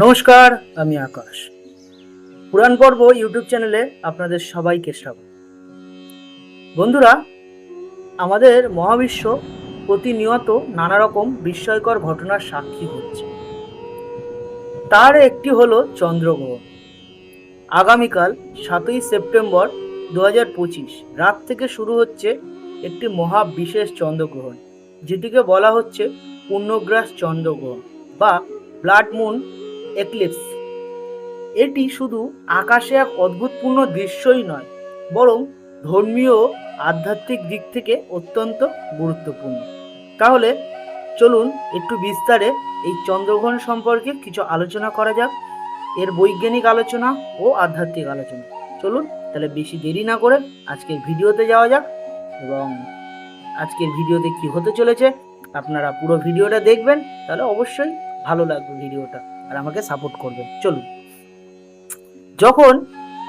নমস্কার, আমি আকাশ। পুরাণ পর্ব ইউটিউব চ্যানেলে আপনাদের সবাইকে স্বাগত। বন্ধুরা, আমাদের মহাবিশ্ব প্রতিনিয়ত নানা রকম বিস্ময়কর ঘটনার সাক্ষী হচ্ছে। তার একটি হলো চন্দ্রগ্রহণ। আগামীকাল সাতই সেপ্টেম্বর দু হাজার পঁচিশ, রাত থেকে শুরু হচ্ছে একটি মহা বিশেষ চন্দ্রগ্রহণ, যেটিকে বলা হচ্ছে পূর্ণগ্রাস চন্দ্রগ্রহণ বা ব্লাড মুন এক্লিপস এটি শুধু আকাশে এক অদ্ভুতপূর্ণ দৃশ্যই নয়, বরং ধর্মীয় আধ্যাত্মিক দিক থেকে অত্যন্ত গুরুত্বপূর্ণ। তাহলে চলুন একটু বিস্তারে এই চন্দ্রগ্রহণ সম্পর্কে কিছু আলোচনা করা যাক, এর বৈজ্ঞানিক আলোচনা ও আধ্যাত্মিক আলোচনা। চলুন তাহলে বেশি দেরি না করে আজকের ভিডিওতে যাওয়া যাক, এবং আজকের ভিডিওতে কি হতে চলেছে আপনারা পুরো ভিডিওটা দেখবেন, তাহলে অবশ্যই ভালো লাগবে ভিডিওটা। আর আমাকে সাপোর্ট করবেন চলুন। যখন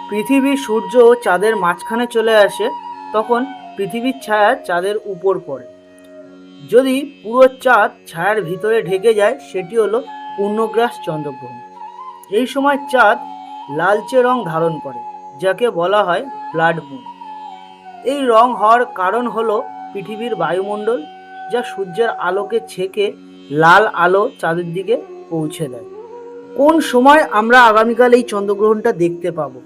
পৃথিবী সূর্য চাঁদের মাঝখানে চলে আসে, তখন পৃথিবীর ছায়া চাঁদের উপর পড়ে। যদি পুরো চাঁদ ছায়ার ভিতরে ঢেকে যায়, সেটি হলো পূর্ণগ্রাস চন্দ্রগ্রহণ। এই সময় চাঁদ লালচে রং ধারণ করে, যাকে বলা হয় ব্লাড মুন। এই রং হওয়ার কারণ হলো পৃথিবীর বায়ুমণ্ডল, যা সূর্যের আলোকে ছেকে লাল আলো চাঁদের দিকে পৌঁছে দেয়। কোন সময় আমরা আগামীকাল এই চন্দ্রগ্রহণটা দেখতে পাবো?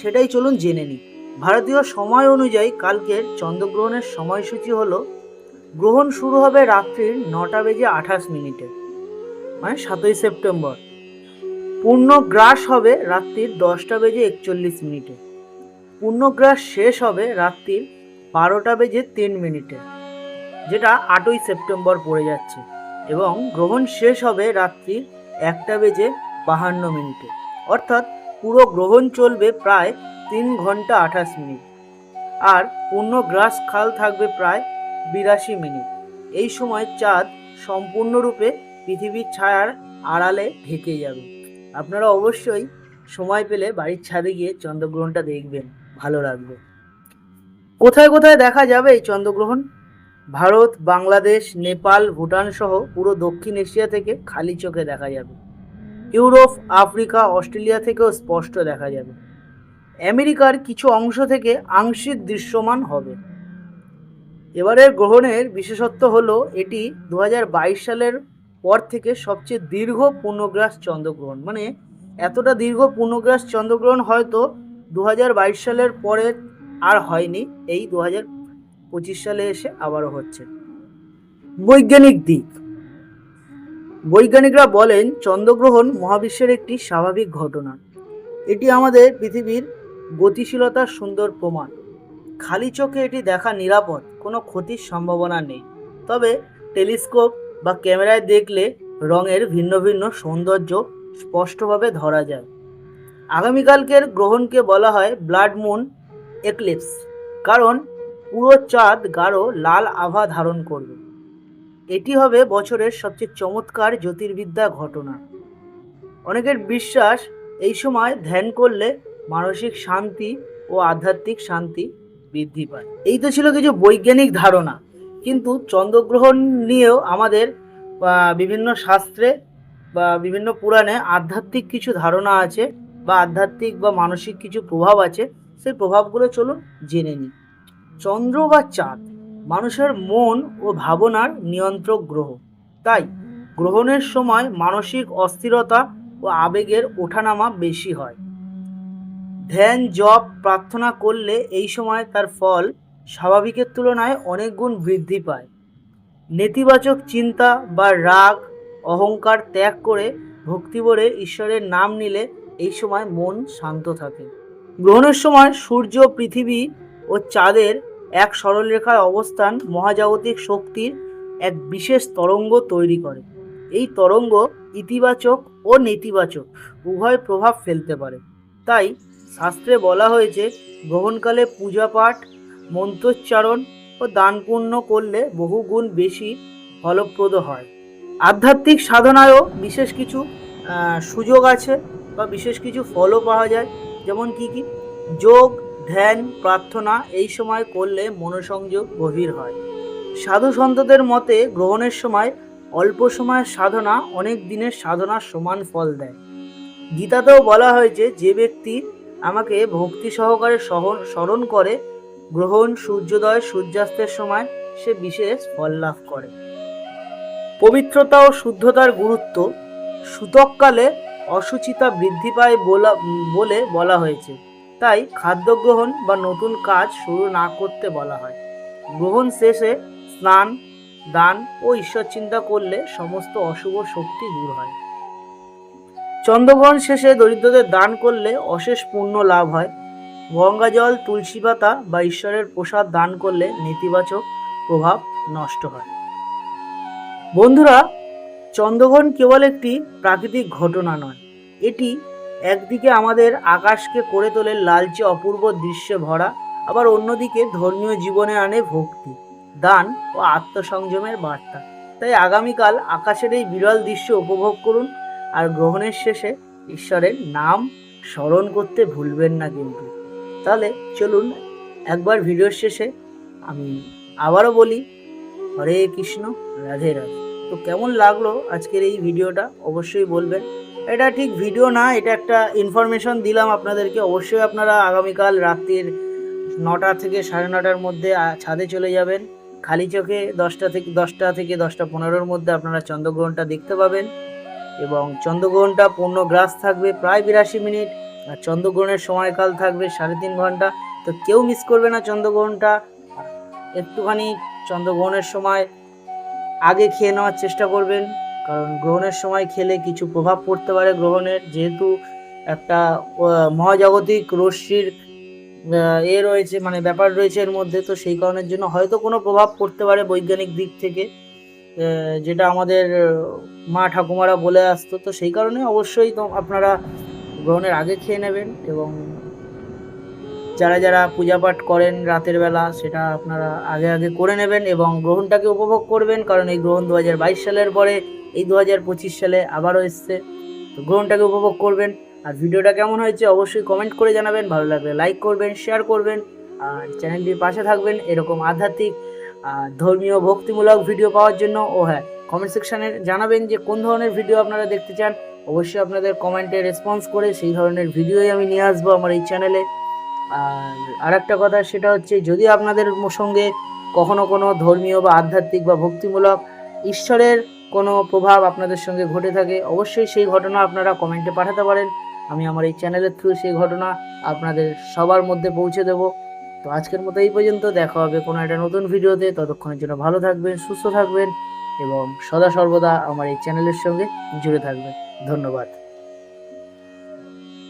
সেটাই চলুন জেনে নিই। ভারতীয় সময় অনুযায়ী কালকের চন্দ্রগ্রহণের সময়সূচি হলো, গ্রহণ শুরু হবে রাত্রির নটা বেজে আঠাশ মিনিটে মানে সাতই সেপ্টেম্বর। পূর্ণগ্রাস হবে রাত্রির দশটা বেজে একচল্লিশ মিনিটে। পূর্ণগ্রাস শেষ হবে রাত্রির বারোটা বেজে তিন মিনিটে, যেটা আটই সেপ্টেম্বর পড়ে যাচ্ছে। এবং গ্রহণ শেষ হবে রাত্রি একটা বেজে বাহান্ন মিনিটে। অর্থাৎ পুরো গ্রহণ চলবে প্রায় তিন ঘণ্টা আঠাশ মিনিট। আর পূর্ণ গ্রাস খাল থাকবে প্রায় বিরাশি মিনিট। এই সময় চাঁদ সম্পূর্ণরূপে পৃথিবীর ছায়ার আড়ালে ঢেকে যাবে। আপনারা অবশ্যই সময় পেলে বাড়ির ছাদে গিয়ে চন্দ্রগ্রহণটা দেখবেন। ভালো লাগবে। কোথায় কোথায় দেখা যাবে এই চন্দ্রগ্রহণ? ভারত, বাংলাদেশ, নেপাল, ভুটান সহ পুরো দক্ষিণ এশিয়া থেকে খালি চোখে দেখা যাবে। ইউরোপ, আফ্রিকা, অস্ট্রেলিয়া থেকেও স্পষ্ট দেখা যাবে। আমেরিকার কিছু অংশ থেকে আংশিক দৃশ্যমান হবে। এবারের গ্রহণের বিশেষত্ব হলো, এটি দু হাজার বাইশ সালের পর থেকে সবচেয়ে দীর্ঘ পূর্ণগ্রাস চন্দ্রগ্রহণ। মানে এতটা দীর্ঘ পূর্ণগ্রাস চন্দ্রগ্রহণ হয়তো দু হাজার বাইশ সালের পরে আর হয়নি, এই দু হাজার পঁচিশ সালে এসে আবারও হচ্ছে। বৈজ্ঞানিক দিক। বৈজ্ঞানিকরা বলেন, চন্দ্রগ্রহণ মহাবিশ্বের একটি স্বাভাবিক ঘটনা। এটি আমাদের পৃথিবীর গতিশীলতার সুন্দর প্রমাণ। খালি চোখে এটি দেখা নিরাপদ, কোনো ক্ষতির সম্ভাবনা নেই। তবে টেলিস্কোপ বা ক্যামেরায় দেখলে রঙের ভিন্ন ভিন্ন সৌন্দর্য স্পষ্টভাবে ধরা যায়। আগামীকালকের গ্রহণকে বলা হয় ব্লাড মুন এক্লিপস। কারণ পুরো চাঁদ গাঢ় লাল আভা ধারণ করবে এটি হবে বছরের সবচেয়ে চমৎকার জ্যোতির্বিদ্যা ঘটনা। অনেকের বিশ্বাস এই সময় ধ্যান করলে মানসিক শান্তি ও আধ্যাত্মিক শান্তি বৃদ্ধি পায়। এই তো ছিল কিছু বৈজ্ঞানিক ধারণা, কিন্তু চন্দ্রগ্রহণ নিয়েও আমাদের বিভিন্ন শাস্ত্রে বা বিভিন্ন পুরাণে আধ্যাত্মিক কিছু ধারণা আছে বা আধ্যাত্মিক বা মানসিক কিছু প্রভাব আছে। সেই প্রভাবগুলো চলুন জেনে নিই। চন্দ্র বা চাঁদ মানুষের মন ও ভাবনার নিয়ন্ত্রক গ্রহ। তাই গ্রহণের সময় মানসিক অস্থিরতা ও আবেগের ওঠানামা বেশি হয়। ধ্যান, জপ, প্রার্থনা করলে এই সময় তার ফল স্বাভাবিকের তুলনায় অনেক গুণ বৃদ্ধি পায়। নেতিবাচক চিন্তা বা রাগ, অহংকার ত্যাগ করে ভক্তি ভরে ঈশ্বরের নাম নিলে এই সময় মন শান্ত থাকে। গ্রহণের সময় সূর্য, পৃথিবী ও চাঁদের এক সরলরেখায় অবস্থান মহাজাগতিক শক্তির এক বিশেষ তরঙ্গ তৈরি করে। এই তরঙ্গ ইতিবাচক ও নেতিবাচক, উভয় প্রভাব ফেলতে পারে। তাই শাস্ত্রে বলা হয়েছে, গ্রহণকালে পূজা পাঠ, মন্ত্রোচ্চারণ ও দান পুণ্য করলে বহু গুণ বেশি ফলপ্রদ হয়। আধ্যাত্মিক সাধনায়ও বিশেষ কিছু সুযোগ আছে বা বিশেষ কিছু ফলও পাওয়া যায়। যেমন কি কি? যোগ ধ্যান, প্রার্থনা এই সময় করলে মনোসংযোগ গভীর হয়। সাধু সন্তদের মতে গ্রহণের সময় অল্প সময়ের সাধনা অনেক দিনের সাধনার সমান ফল দেয়। গীতাতেও বলা হয়েছে, যে ব্যক্তি আমাকে ভক্তি সহকারে স্মরণ করে, গ্রহণ, সূর্যোদয়, সূর্যাস্তের সময় সে বিশেষ ফল লাভ করে। পবিত্রতা ও শুদ্ধতার গুরুত্ব সূতককালে অসুচিতা বৃদ্ধি পায় বলা, বলে বলা হয়েছে। তাই খাদ্য গ্রহণ বা নতুন কাজ শুরু না করতে বলা হয়। গ্রহণ শেষে স্নান, দান ও ঈশ্বর চিন্তা করলে সমস্ত অশুভ শক্তি দূর হয়। চন্দ্রগ্রহণ শেষে দরিদ্রদের দান করলে অশেষ পুণ্য লাভ হয়। গঙ্গা জল, তুলসী পাতা বা ঈশ্বরের প্রসাদ দান করলে নেতিবাচক প্রভাব নষ্ট হয়। বন্ধুরা, চন্দ্রগ্রহণ কেবল একটি প্রাকৃতিক ঘটনা নয়, এটি একদিকে আমাদের আকাশকে করে তোলে লালচে অপূর্ব দৃশ্যে ভরা, আবার অন্যদিকে ধর্মীয় জীবনে আনে ভক্তি, দান ও আত্মসংযমের বার্তা। তাই আগামীকাল আকাশের এই বিরল দৃশ্য উপভোগ করুন আর গ্রহণের শেষে ঈশ্বরের নাম স্মরণ করতে ভুলবেন না কিন্তু। তাহলে চলুন একবার ভিডিওর শেষে আমি আবারও বলি, হরে কৃষ্ণ, রাধে রাধে। তো কেমন লাগল আজকের এই ভিডিওটা? অবশ্যই বলবেন। এটা ঠিক ভিডিও না, এটা একটা ইনফরমেশন দিলাম আপনাদেরকে। অবশ্যই আপনারা আগামীকাল রাত্রির নটা থেকে সাড়ে নটার মধ্যে ছাদে চলে যাবেন। খালি চোখে দশটা থেকে দশটা থেকে দশটা পনেরোর মধ্যে আপনারা চন্দ্রগ্রহণটা দেখতে পাবেন। এবং চন্দ্রগ্রহণটা পূর্ণ গ্রাস থাকবে প্রায় বিরাশি মিনিট, আর চন্দ্রগ্রহণের সময়কাল থাকবে সাড়ে তিন ঘণ্টা। তো কেউ মিস করবে না চন্দ্রগ্রহণটা। একটুখানি চন্দ্রগ্রহণের সময় আগে খেয়ে নেওয়ার চেষ্টা করবেন। কারণ গ্রহণের সময় খেলে কিছু প্রভাব পড়তে পারে। গ্রহণের যেহেতু একটা মহাজাগতিক রশ্মির এ রয়েছে মানে ব্যাপার রয়েছে এর মধ্যে, তো সেই কারণের জন্য হয়তো কোনো প্রভাব পড়তে পারে বৈজ্ঞানিক দিক থেকে যেটা আমাদের মা ঠাকুমারা বলে আসতো। তো সেই কারণে অবশ্যই তো আপনারা গ্রহণের আগে খেয়ে নেবেন এবং যারা যারা পূজা পাঠ করেন রাতের বেলা, সেটা আপনারা আগে আগে করে নেবেন এবং গ্রহণটাকে উপভোগ করবেন। কারণ এই গ্রহণ দু হাজার বাইশ সালের পরে এই দু হাজার পঁচিশ সালে আবারও এসছে। তো গ্রহণটাকে উপভোগ করবেন। আর ভিডিওটা কেমন হয়েছে অবশ্যই কমেন্ট করে জানাবেন। ভালো লাগলে লাইক করবেন শেয়ার করবেন। আর চ্যানেলটির পাশে থাকবেন এরকম আধ্যাত্মিক ধর্মীয়, ভক্তিমূলক ভিডিও পাওয়ার জন্য। ও হ্যাঁ কমেন্ট সেকশানে জানাবেন যে কোন ধরনের ভিডিও আপনারা দেখতে চান। অবশ্যই আপনাদের কমেন্টে রেসপন্স করে সেই ধরনের ভিডিওই আমি নিয়ে আসব আমার এই চ্যানেলে আর আরেকটা কথা, সেটা হচ্ছে যদি আপনাদের সঙ্গে কখনো কোনো ধর্মীয় বা আধ্যাত্মিক বা ভক্তিমূলক ঈশ্বরের কোনো প্রভাব আপনাদের সঙ্গে ঘটে থাকে, অবশ্যই সেই ঘটনা আপনারা কমেন্টে পাঠাতে পারেন। আমি আমার এই চ্যানেলের থ্রু সেই ঘটনা আপনাদের সবার মধ্যে পৌঁছে দেব। তো আজকের মতো এই পর্যন্ত, দেখা হবে কোনো একটা নতুন ভিডিওতে। ততক্ষণের জন্য ভালো থাকবেন, সুস্থ থাকবেন এবং সদা সর্বদা আমার এই চ্যানেলের সঙ্গে জুড়ে থাকবেন। ধন্যবাদ।